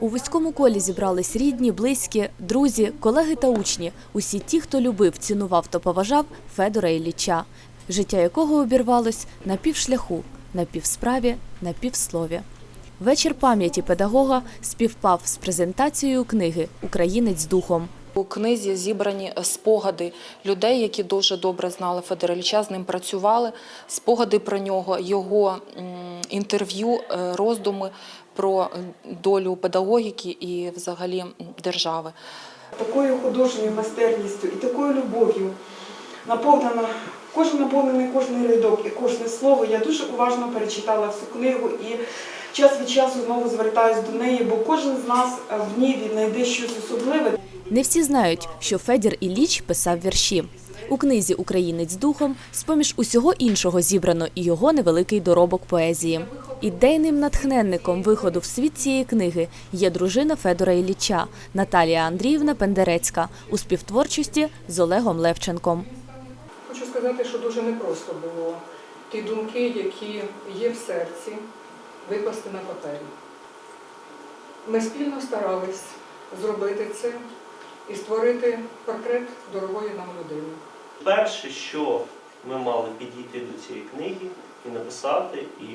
У вузькому колі зібрались рідні, близькі, друзі, колеги та учні. Усі ті, хто любив, цінував та поважав Федора Ілліча, життя якого обірвалось на півшляху, на півсправі, на півслові. Вечір пам'яті педагога співпав з презентацією книги Українець духом. У книзі зібрані спогади людей, які дуже добре знали Федора Ілліча, з ним працювали, спогади про нього, його інтерв'ю, е, роздуми про долю педагогіки і взагалі держави. такою художньою майстерністю і такою любов'ю наповнена кожен наповнений кожний рядок і кожне слово. Я дуже уважно перечитала всю книгу і час від часу знову звертаюся до неї, бо кожен з нас е, в ній знайде щось особливе. Не всі знають, що Федір Ілліч писав вірші. У книзі Українець духом з-поміж усього іншого зібрано і його невеликий доробок поезії. Ідейним натхненником виходу в світ цієї книги є дружина Федора Ілліча Наталія Андріївна Пендерецька у співтворчості з Олегом Левченком. Хочу сказати, що дуже непросто було ті думки, які є в серці, викласти на папері. Ми спільно старались зробити це і створити портрет дорогої нам людини. Перше, що ми мали підійти до цієї книги і написати, і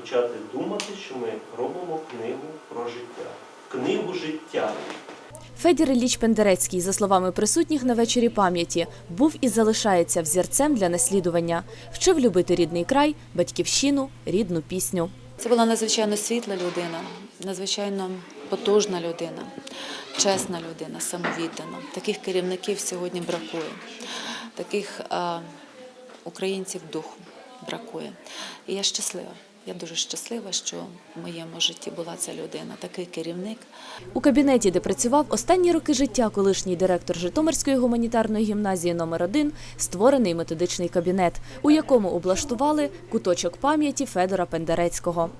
почати думати, що ми робимо книгу про життя, книгу життя. Федір Ілліч Пендерецький, за словами присутніх на вечорі пам'яті, був і залишається взірцем для наслідування. Вчив любити рідний край, батьківщину, рідну пісню. Це була надзвичайно світла людина, надзвичайно потужна людина, чесна людина, самовіддана. Таких керівників сьогодні бракує. Таких українців духу бракує. І я щаслива. Я дуже щаслива, що в моєму житті була ця людина, такий керівник. У кабінеті, де працював останні роки життя колишній директор Житомирської гуманітарної гімназії номер 1 створений методичний кабінет, у якому облаштували куточок пам'яті Федора Пендерецького.